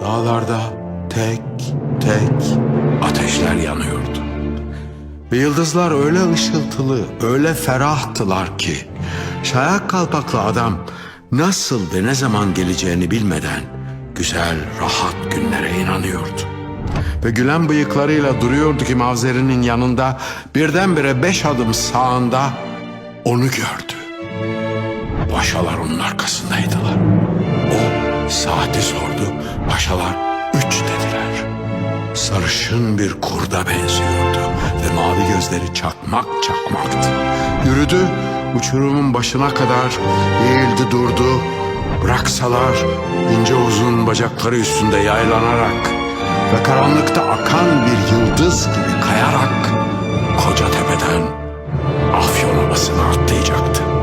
Dağlarda tek tek ateşler yanıyordu. Ve yıldızlar öyle ışıltılı, öyle ferahtılar ki şayak kalpaklı adam nasıl ve ne zaman geleceğini bilmeden güzel, rahat günlere inanıyordu. Ve gülen bıyıklarıyla duruyordu ki Mavzeri'nin yanında birdenbire beş adım sağında onu gördü. Paşalar onun arkasındaydılar. O saati sordu. Sarışın bir kurda benziyordu ve mavi gözleri çakmak çakmaktı. Yürüdü, uçurumun başına kadar eğildi durdu. Bıraksalar ince uzun bacakları üstünde yaylanarak ve karanlıkta akan bir yıldız gibi kayarak koca tepeden Afyon Ovası'na atlayacaktı.